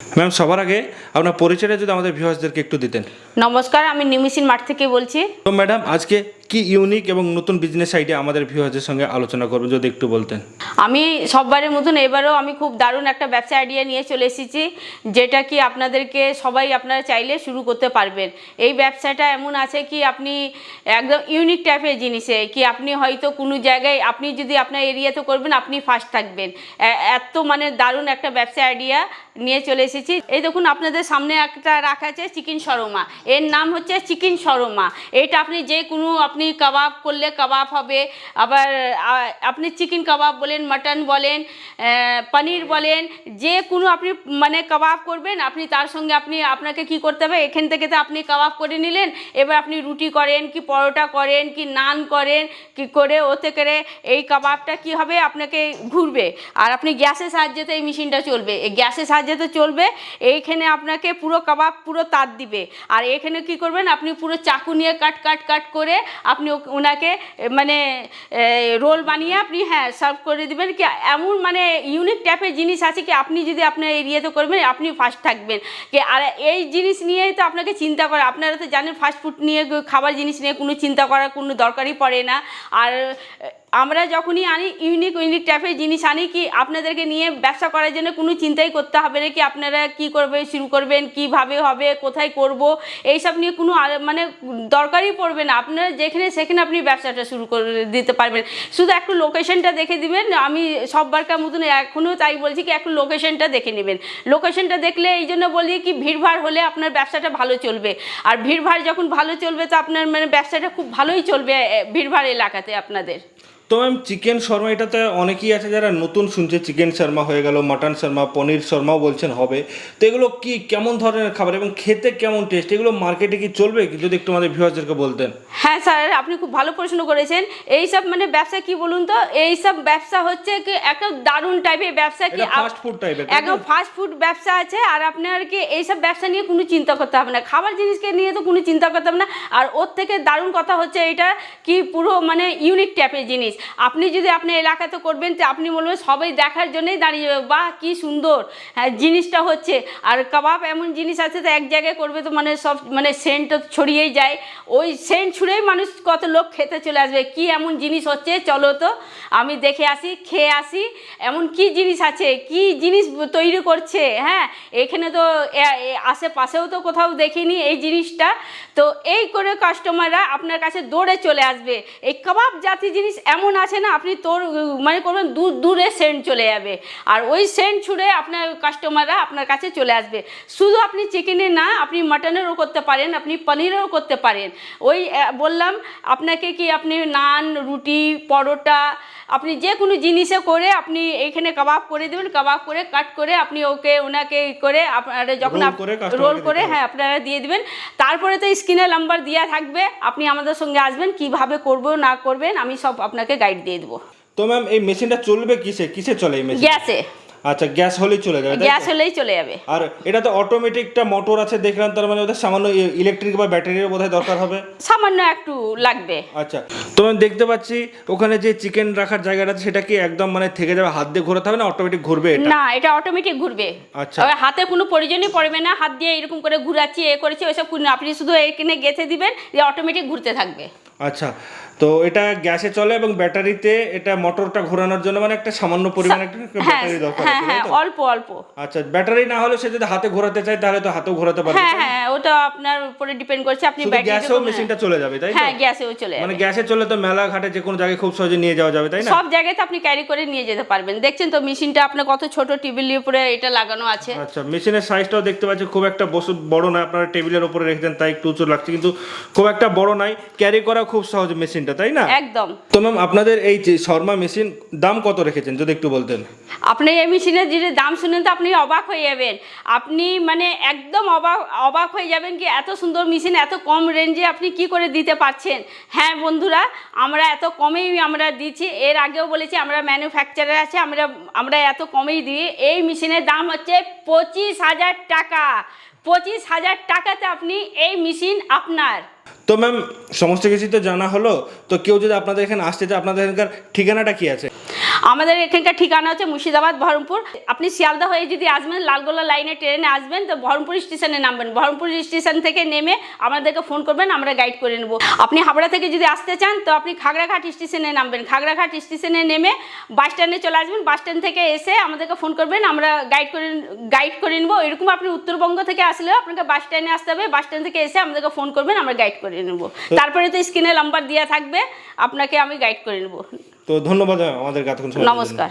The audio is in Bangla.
ম্যাম সবার আগে আপনার পরিচয়টা যদি আমাদের ভিউয়ার্সদেরকে একটু দিতেন। নমস্কার আমি নিমিসিন মাঠ থেকে বলছি। তো ম্যাডাম আজকে কি ইউনিক এবং নতুন বিজনেস আইডিয়া আমাদের ভিউয়ার্সদের সঙ্গে আলোচনা করবেন যদি একটু বলতেন? আমি সববারের মতন এবারেও আমি খুব দারুণ একটা ব্যবসা আইডিয়া নিয়ে চলে এসেছি, যেটা কি আপনাদেরকে সবাই আপনারা চাইলে শুরু করতে পারবেন। এই ব্যবসাটা এমন আছে কি আপনি একদম ইউনিক টাইপের জিনিসে, কি আপনি হয়তো কোনো জায়গায়, আপনি যদি আপনার এরিয়াতে করবেন, আপনি ফার্স্ট থাকবেন। এত মানে দারুণ একটা ব্যবসা আইডিয়া নিয়ে চলে এসেছি। এই দেখুন আপনাদের সামনে একটা রাখা আছে চিকেন শর্মা এর নাম হচ্ছে চিকেন শর্মা এটা আপনি যে কোনো, আপনি কাবাব করলে কাবাব হবে, আবার আপনি চিকেন কাবাব বলেন মাটন বলেন পনির বলেন, যে কোনো আপনি মানে কাবাব করবেন, আপনি তার সঙ্গে আপনি, আপনাকে কি করতে হবে? এখান থেকে তো আপনি কাবাব করে নিলেন, এবার আপনি রুটি করেন, কি পরোটা করেন, কি নান করেন, কি করে ওতে করে এই কাবাবটা কি হবে? আপনাকে ঘুরবে। আর আপনি গ্যাসের সাহায্যে তো এই মেশিনটা চলবে। এই গ্যাসের সাহায্যে তো চলবে, এইখানে আপনাকে পুরো কাবাব, পুরো তার দিবে। আর এখানে কি করবেন? আপনি পুরো চাকু নিয়ে কাট কাট কাট করে আপনি ওনাকে মানে রোল বানিয়ে আপনি হ্যাঁ সার্ভ করে দিবেন। কি এমন মানে ইউনিক টাইপের জিনিস আছে কি আপনি যদি আপনার এরিয়াতে করবেন আপনি ফার্স্ট থাকবেন। কি আর এই জিনিস নিয়েই তো আপনাকে চিন্তা করা। আপনারা তো জানেন ফাস্টফুড নিয়ে, খাবার জিনিস নিয়ে কোনো চিন্তা করার কোনো দরকারই পড়ে না। আর আমরা যখনই আনি ইউনিক ইউনিক টাইপের জিনিস আনি কি আপনাদেরকে নিয়ে ব্যবসা করার জন্য কোনো চিন্তাই করতে হবে না কি আপনারা কি করবে শুরু করবেন, কীভাবে হবে, কোথায় করব, এইসব নিয়ে কোনো মানে দরকারই পড়বে না। আপনারা যেখানে সেখানে আপনি ব্যবসাটা শুরু করে দিতে পারবেন। শুধু একটু লোকেশনটা দেখে দিবেন, আমি সববারকার মতন এখনও তাই বলছি কি একটু লোকেশনটা দেখে নেবেন। লোকেশনটা দেখলে এই জন্য বলি কি ভিড়ভাড় হলে আপনার ব্যবসাটা ভালো চলবে। আর ভিড়ভাড় যখন ভালো চলবে তো আপনার মানে ব্যবসাটা খুব ভালোই চলবে ভিড়ভাড় এলাকাতে আপনাদের। তো ম্যাম চিকেন শর্মা এটাতে অনেকেই আছে যারা নতুন শুনছে চিকেন শর্মা হয়ে গেল মাটন শর্মা পনির শর্মাও বলছেন হবে। তো এগুলো কি কেমন ধরনের খাবার এবং খেতে কেমন টেস্ট এগুলো মার্কেটে কি চলবে? কি যদি একটু আমাদের ভিউয়ার্সদেরকে বলতেন। হ্যাঁ স্যার আপনি খুব ভালো প্রশ্ন করেছেন। এই সব মানে ব্যবসা কি বলুন তো? এই সব ব্যবসা হচ্ছে কি একটা দারুণ টাইপের ব্যবসা কি ফাস্ট ফুড টাইপের একদম ফাস্ট ফুড ব্যবসা আছে আর আপনার কি এইসব ব্যবসা নিয়ে কোনো চিন্তা করতে হবে না। খাবার জিনিসকে নিয়ে তো কোনো চিন্তা করতে হবে না। আর ওর থেকে দারুণ কথা হচ্ছে এটা কি পুরো মানে ইউনিক টাইপের জিনিস। আপনি যদি আপনি এলাকাতে করবেন তো আপনি বলবেন সবাই দেখার জন্যই দাঁড়িয়ে যাবে। বাহ, কী সুন্দর। হ্যাঁ জিনিসটা হচ্ছে। আর কাবাব এমন জিনিস আছে তো এক জায়গায় করবে তো মানে সব মানে সেন্ট ছড়িয়েই যায়। ওই সেন্ট ছুঁড়েই মানুষ কত লোক খেতে চলে আসবে। কি এমন জিনিস হচ্ছে? চলো তো, আমি দেখে আসি, খেয়ে আসি। এমন কি জিনিস আছে? কি জিনিস তৈরি করছে? হ্যাঁ এখানে তো আশেপাশেও তো কোথাও দেখিনি এই জিনিসটা। তো এই করে কাস্টমাররা আপনার কাছে দৌড়ে চলে আসবে। এই কাবাব জাতি জিনিস এমন আছে না, আপনি তোর মানে করবেন, দূর, দূরে সেন্ট চলে যাবে। আর ওই সেন্ট ছুঁড়ে আপনার কাস্টমাররা আপনার কাছে চলে আসবে। শুধু আপনি চিকেনে না, আপনি মাটনেরও করতে পারেন, আপনি পনিরেরও করতে পারেন। ওই বললাম, আপনাকে কি আপনি নান, রুটি, পরোটা আপনি যে কোনো জিনিসে করে আপনি এখানে কাবাব করে দেবেন কাবাব করে কাট করে আপনি ওকে ওনাকে করে আপনারা যখন রোল করে হ্যাঁ আপনারা দিয়ে দিবেন। তারপরে তো স্ক্রিনে নাম্বার দেওয়া থাকবে। আপনি আমাদের সঙ্গে আসবেন কীভাবে করব না করবেন আমি সব আপনাকে গাইড দিয়ে দেবো। তো ম্যাম এই মেশিনটা চলবে কিসে? কিসে চলে এই মেশিন গ্যাসে। আচ্ছা গ্যাস হলেই চলে যাবে গ্যাস হলেই চলে যাবে। আর এটা তো অটোমেটিকটা মোটর আছে দেখলাম তার মানে ওদের সামান্য ইলেকট্রিক বা ব্যাটারির বোধহয় দরকার হবে। সামান্য একটু লাগবে। আচ্ছা তো আমি দেখতে পাচ্ছি ওখানে যে চিকেন রাখার জায়গাটা আছে, সেটা কি একদম মানে থেকে যাবে হাত দিয়ে ঘোরাতে হবে না অটোমেটিক ঘুরবে এটা? না এটা অটোমেটিক ঘুরবে। আচ্ছা। হাতে কোনো প্রয়োজনই পড়বে না হাত দিয়ে এরকম করে ঘুরাচ্ছি এ করেছি ওইসব আপনি শুধু এখানে গেঁথে দিবেন যে অটোমেটিক ঘুরতে থাকবে। আচ্ছা তো এটা গ্যাসে চলে এবং ব্যাটারিতে এটা মোটরটা ঘোরানোর জন্য মানে একটা সামান্য পরিমাণে একটা হ্যাঁ ব্যাটারি দরকার হ্যাঁ হ্যাঁ অল্প অল্প। আচ্ছা ব্যাটারি না হলে সে যদি হাতে ঘোরাতে চায় তাহলে তো হাতেও ঘোরাতে পারবে হ্যাঁ হ্যাঁ ওটা আপনার উপরে ডিপেন্ড করছে আপনি ব্যাটারি গ্যাসেও মেশিনটা চলে যাবে তাই হ্যাঁ গ্যাসেও চলে মানে গ্যাসে চলে তো মেলা ঘাটে যে কোনো জায়গায় খুব সহজে নিয়ে যাওয়া যাবে তাই না? সব জায়গাতে আপনি ক্যারি করে নিয়ে যেতে পারবেন। দেখছেন তো মেশিনটা আপনার কত ছোট টেবিলের উপরে এটা লাগানো আছে। আচ্ছা মেশিনের সাইজটাও দেখতে পাচ্ছি খুব একটা বসু বড় না আপনারা টেবিলের উপরে রেখে দেন তাই একটু উঁচু লাগছে কিন্তু খুব একটা বড় নাই। ক্যারি করা খুব সহজ মেশিনটা তাই না? একদম। তো ম্যাম আপনাদের এই যে শর্মা মেশিন দাম কত রেখেছেন? যদি একটু বলতেন। আপনি এই মেশিনের যদি দাম শুনেন তো আপনি অবাক হয়ে যাবেন। আপনি মানে একদম অবাক অবাক হয়ে যাবেন কি এত সুন্দর মেশিন এত কম রেঞ্জে আপনি কি করে দিতে পারছেন? হ্যাঁ বন্ধুরা আমরা এত কমেই আমরা দিচ্ছি। এর আগেও বলেছি আমরা ম্যানুফ্যাকচারার আছে আমরা আমরা এত কমেই দিই। এই মেশিনের দাম হচ্ছে পঁচিশ হাজার টাকা। পঁচিশ হাজার টাকাতে আপনি এই মেশিন আপনার। তো ম্যাম সমস্ত কিছুই তো জানা হলো। তো কেউ যদি আপনাদের এখানে আসতে চায়, আপনাদের এখানকার ঠিকানাটা কি আছে? আমাদের এখানকার ঠিকানা হচ্ছে মুর্শিদাবাদ বহরমপুর। আপনি শিয়ালদা হয়ে যদি আসবেন লালগোলা লাইনে ট্রেনে আসবেন তো বহরমপুর স্টেশনে নামবেন। বহরমপুর স্টেশন থেকে নেমে আমাদেরকে ফোন করবেন আমরা গাইড করে নেব। আপনি হাবড়া থেকে যদি আসতে চান তো আপনি খাগড়াঘাট স্টেশনে নামবেন। খাগড়াঘাট স্টেশনে নেমে বাস স্ট্যান্ডে চলে আসবেন। বাস স্ট্যান্ড থেকে এসে আমাদেরকে ফোন করবেন আমরা গাইড করে গাইড করে নেব। এরকম আপনি উত্তরবঙ্গ থেকে আসলেও আপনাকে বাস স্ট্যান্ডে আসতে হবে। বাস স্ট্যান্ড থেকে এসে আমাদেরকে ফোন করবেন আমরা গাইড করে নেব। তারপরে তো স্ক্রিনে নাম্বার দেওয়া থাকবে আপনাকে আমি গাইড করে নেব। তো ধন্যবাদ আমাদের সময় নমস্কার।